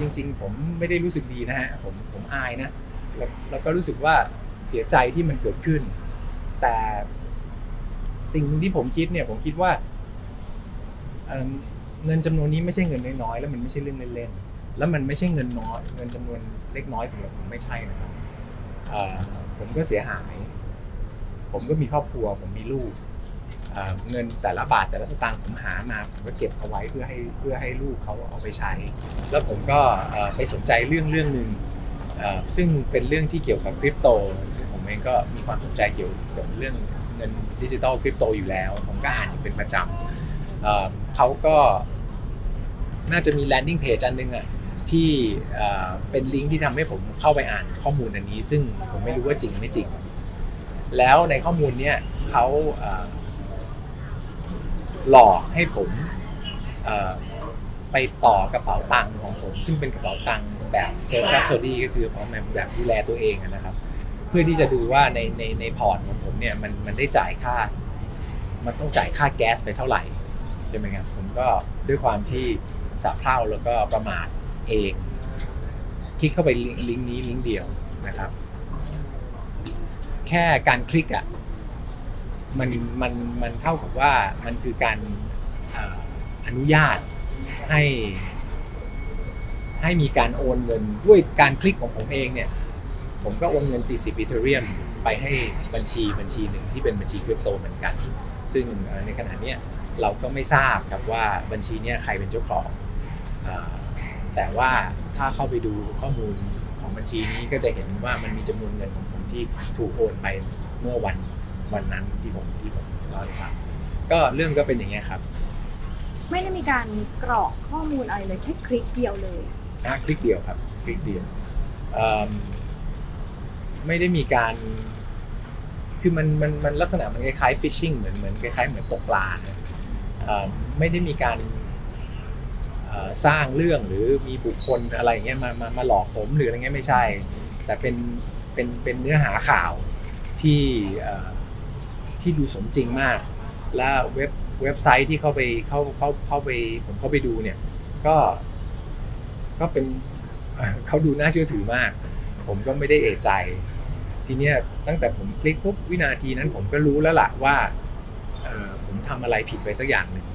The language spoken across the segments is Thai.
จริง ๆ ผมไม่ได้รู้สึกดีนะฮะผมผมอายนะแล้วแล้วก็รู้สึกว่าเสียใจที่มันเกิดขึ้น แต่สิ่งที่ผมคิดเนี่ยผมคิดว่าเงินจำนวนนี้ไม่ใช่เงินน้อยๆแล้วมันไม่ใช่เรื่องเล่นๆแล้วมันไม่ใช่เงินน้อย เงินจำนวนเล็กน้อยสำหรับผมไม่ใช่นะครับผมก็เสียหาย ผมก็มีครอบครัว ผมมีลูก เงินแต่ละบาทแต่ละสตางค์ผมหามาผมก็เก็บเอาไว้เพื่อให้เพื่อให้ลูกเขาเอาไปใช้ แล้วผมก็ไปสนใจเรื่องเรื่องหนึ่งซึ่งเป็นเรื่องที่เกี่ยวกับคริปโต ซึ่งผมเองก็มีความสนใจเกี่ยวกับเรื่องเงินดิจิตอลคริปโตอยู่แล้ว ผมก็อ่านเป็นประจำเขาก็น่าจะมี landing page อันหนึงอะที่เป็นลิงก์ที่ทำให้ผมเข้าไปอ่านข้อมูลอันนี้ ซึ่งผมไม่รู้ว่าจริงไม่จริง แล้วในข้อมูลเนี่ยเขา หลอกให้ผมไปต่อกระเป๋าตังค์ของผม ซึ่งเป็นกระเป๋าตังค์แบบเซลฟ์ s ส d ดีก็คือของแบบแบบดูแลตัวเองนะครับ เพื่อที่จะดูว่าในในในพอร์ตของผมเนี่ยมันมันได้จ่ายค่า มันต้องจ่ายค่าแก๊สไปเท่าไหร่ใช่ไหมครับผมก็ด้วยความที่สะเพร่าแล้วก็ประมาทเอง คลิกเข้าไปลิงก์ลิงก์นี้ลิงก์เดียวนะครับ แค่การคลิกอะ มันมันมันเท่ากับว่ามันคือการอนุญาตให้ ให้มีการโอนเงินด้วยการคลิกของผมเองเนี่ย ผมก็โอนเงิน 40อีเทเรียมไปให้บัญชีบัญชีหนึ่งที่เป็นบัญชีคริปโตเหมือนกัน ซึ่งในขณะเนี้ยเราก็ไม่ทราบครับว่าบัญชีเนี้ยใครเป็นเจ้าของแต่ว่าถ้าเข้าไปดูข้อมูลของบัญชีนี้ก็จะเห็นว่ามันมีจำนวนเงินของผมที่ถูกโอนไปเมื่อวัน วันนั้นที่ผมที่ผมเล่าให้ฟังก็เรื่องก็เป็นอย่างเงี้ยครับไม่ได้มีการกรอกข้อมูลอะไรเลยแค่คลิกเดียวเลยนะคลิกเดียวครับคลิกเดียวเอิ่มไม่ได้มีการ คือมันมันมันลักษณะมันคล้ายๆ fishing เหมือนเหมือนคล้ายๆเหมือนตกปลานะเอิ่มไม่ได้มีการเอ่อสร้างเรื่องหรือมีบุคคลอะไรอย่างเงี้ยมามามาหลอกผมหรืออะไรเงี้ยไม่ใช่ แต่เป็นเป็นเป็นเนื้อหาข่าวที่เอ่อ ที่ดูสมจริงมาก และเว็บเว็บไซต์ที่เข้าไปเข้าเข้าเข้าไปผมเข้าไปดูเนี่ย ก็ ก็เป็นเขาดูน่าเชื่อถือมาก ผมก็ไม่ได้เอะใจ ทีเนี้ยตั้งแต่ผมคลิกปุ๊บวินาทีนั้นผมก็รู้แล้วล่ะว่าผมทำอะไรผิดไปสักอย่างหนึ่ง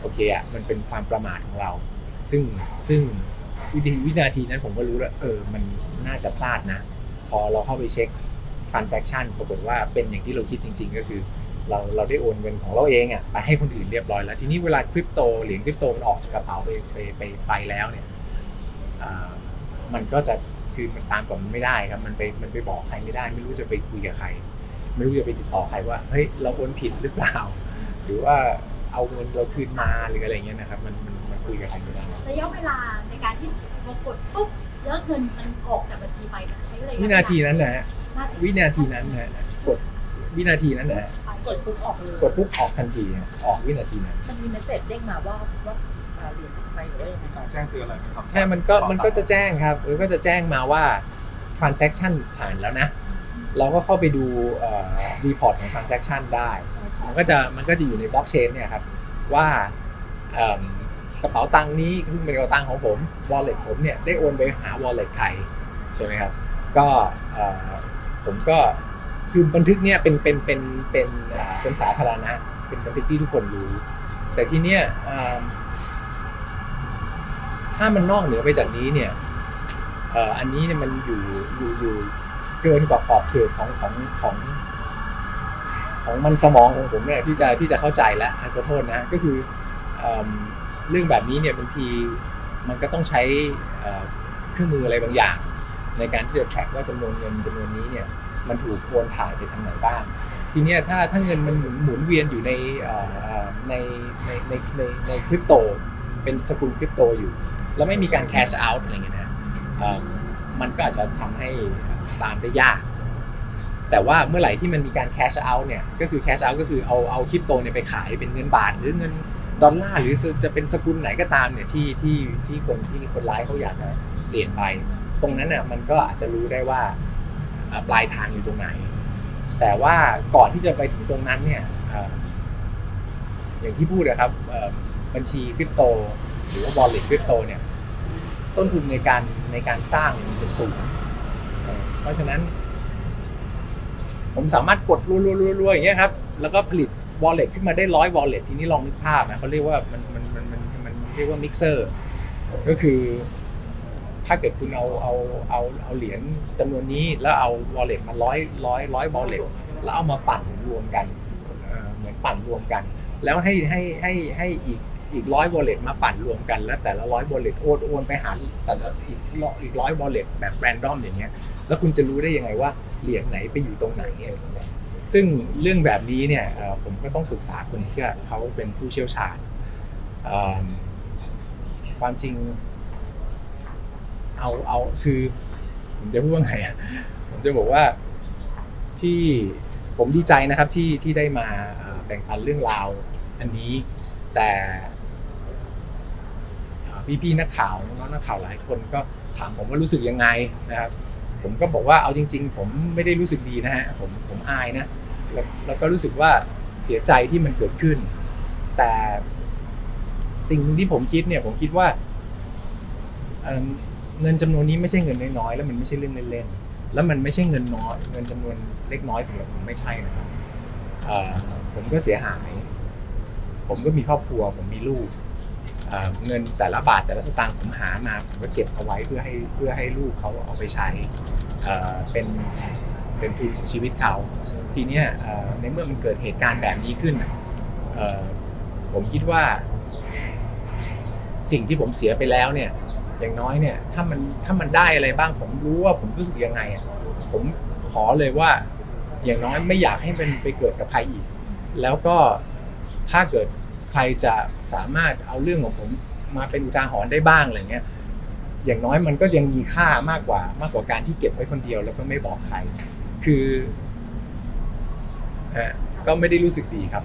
โอเคอะมันเป็นความประมาทของเรา ซึ่งซึ่งวิธีวินาทีนั้นผมก็รู้แล้วเออมันน่าจะพลาดนะ พอเราเข้าไปเช็ค transaction ปรากฏว่าเป็นอย่างที่เราคิดจริง ๆ ก็คือ เราเราได้โอนเงินของเราเองอะไปให้คนอื่นเรียบร้อยแล้วทีนี้เวลาคริปโตเหรียญคริปโตมันออกจากกระเป๋าไปไปไปไปแล้วเนี่ยอ่ามันก็จะคือมันตามกับมันไม่ได้ครับมันไปมันไปบอกใครไม่ได้ ไม่รู้จะไปคุยกับใคร ไม่รู้จะไปติดต่อใครว่าเฮ้ยเราโอนผิดหรือเปล่า หรือว่าเอาเงินเราคืนมาหรืออะไรเงี้ยนะครับมันมันมันคุยกับใครไม่ได้ระยะเวลาในการที่พอกดปุ๊บแล้วเงินมันออกจากบัญชีไปมันใช้ระยะวินาทีนั้นนะฮะน่าจะ วินาทีนั้นนะฮะกดวินาทีนั้นนะฮะกดปุ๊บออกเลยกดปุ๊บออกทันทีฮะออกวินาทีนั้นมันมีเมสเซจเด้งมาว่าว่าอ่าเหรียญไปหรือว่ายังไงการแจ้งเตือนอะไรไหมครับใช่มันก็มันก็จะแจ้งครับมันก็จะแจ้งมาว่า transaction ผ่านแล้วนะ เราก็เข้าไปดูเอ่อ report ของ transaction ได้ มันก็จะมันก็จะอยู่ใน blockchain เนี่ยครับว่าเอิ่มกระเป๋าตังค์นี้ซึ่งเป็นกระเป๋าตังค์ของผม wallet ผมเนี่ยได้โอนไปหา wallet ใครใช่ไหมครับ ก็เอ่อ ผมก็คือบันทึกเนี่ยเป็นเป็นเป็นเป็นเป็นสาธารณะ เป็นบันทึกที่ทุกคนรู้ แต่ทีเนี้ยถ้ามันนอกเหนือไปจากนี้เนี่ยอันนี้เนี่ยมันอยู่อยู่อยู่เกินกว่าขอบเขตของของของของมันสมองของผมเนี่ยที่จะที่จะเข้าใจแล้วขอโทษนะก็คือเอเรื่องแบบนี้เนี่ยบางทีมันก็ต้องใช้เครื่องมืออะไรบางอย่าง ในการที่จะ track ว่าจำนวนเงินจำนวนนี้เนี่ยมันถูกโอนถ่ายไปทางไหนบ้าง ทีนี้ถ้าถ้าเงินมันหมุนหมุนเวียนอยู่ในในในในในในคริปโตเป็นสกุลคริปโตอยู่ แล้วไม่มีการ cash out อะไรเงี้ยนะมันก็อาจจะทำให้ตามได้ยาก แต่ว่าเมื่อไหร่ที่มันมีการ cash out เนี่ยก็คือ cash out ก็คือเอาเอาคริปโตเนี่ยไปขายเป็นเงินบาทหรือเงินดอลลาร์หรือจะเป็นสกุลไหนก็ตามเนี่ยที่ที่ที่คนที่คนร้ายเขาอยากจะเปลี่ยนไป ตรงนั้นน่ะมันก็อาจจะรู้ได้ว่าปลายทางอยู่ตรงไหน แต่ว่าก่อนที่จะไปถึงตรงนั้นเนี่ยอย่างที่พูดนะครับบัญชีคริปโต หรือว่า wallet คริปโตเนี่ยต้นทุนในการในการสร้างมันเป็นสูง เพราะฉะนั้น ผมสามารถกดรัวๆๆอย่างเงี้ยครับแล้วก็ผลิต wallet ขึ้นมาได้ร้อย wallet ทีนี้ลองนึกภาพนะเขาเรียกว่ามันมันมันมันมันเรียกว่า mixer ก็คือ ถ้าเกิดคุณเอาเอาเอาเอาเหรียญจำนวนนี้แล้วเอา wallet มาร้อยร้อยร้อย wallet แล้วเอามาปั่นรวมกันเหมือนปั่นรวมกัน แล้วให้ให้ให้ให้อีกอีกร้อย wallet มาปั่นรวมกัน แล้วแต่ละร้อย wallet โอนโอนไปหาแต่ละอีกอีกร้อย wallet แบบ random อย่างเงี้ยแล้วคุณจะรู้ได้ยังไงว่าเหรียญไหนไปอยู่ตรงไหนอะไรอย่างเงี้ยซึ่งเรื่องแบบนี้เนี่ยผมก็ต้องปรึกษาคนที่เขาเป็นผู้เชี่ยวชาญความจริง เอาเอาคือ ผมจะพูดว่าไงอะผมจะบอกว่าที่ผมดีใจนะครับที่ที่ได้มาแบ่งปันเรื่องราว อันนี้แต่พี่ๆนักข่าวน้องๆนักข่าวหลายคนก็ถามผมว่ารู้สึกยังไงนะครับ ผมก็บอกว่าเอาจริง ๆ ผมไม่ได้รู้สึกดีนะฮะผมผมอายนะแล้วแล้วก็รู้สึกว่าเสียใจที่มันเกิดขึ้น แต่สิ่งที่ผมคิดเนี่ยผมคิดว่า เงินจำนวนนี้ไม่ใช่เงินน้อยๆแล้วมันไม่ใช่เรื่องเล่นๆแล้วมันไม่ใช่เงินน้อย เงินจำนวนเล็กน้อยสำหรับผมไม่ใช่นะครับผมก็เสียหาย ผมก็มีครอบครัว ผมมีลูกเงินแต่ละบาทแต่ละสตางค์ผมหามาผมก็เก็บเอาไว้เพื่อให้เพื่อให้ลูกเขาเอาไปใช้เป็นเป็นทุนของชีวิตเขาทีเนี้ยในเมื่อมันเกิดเหตุการณ์แบบนี้ขึ้นผมคิดว่า สิ่งที่ผมเสียไปแล้วเนี่ย อย่างน้อยเนี่ยถ้ามันถ้ามันได้อะไรบ้างผมรู้ว่าผมรู้สึกยังไงอะผมขอเลยว่า อย่างน้อยไม่อยากให้มันไปเกิดกับใครอีก แล้วก็ถ้าเกิดใครจะสามารถเอาเรื่องของผมมาเป็นอุทาหรณ์ได้บ้างอะไรเงี้ยอย่างน้อยมันก็ยังมีค่ามากกว่ามากกว่าการที่เก็บไว้คนเดียวแล้วก็ไม่บอกใคร คือเอ่อก็ไม่ได้รู้สึกดีครับ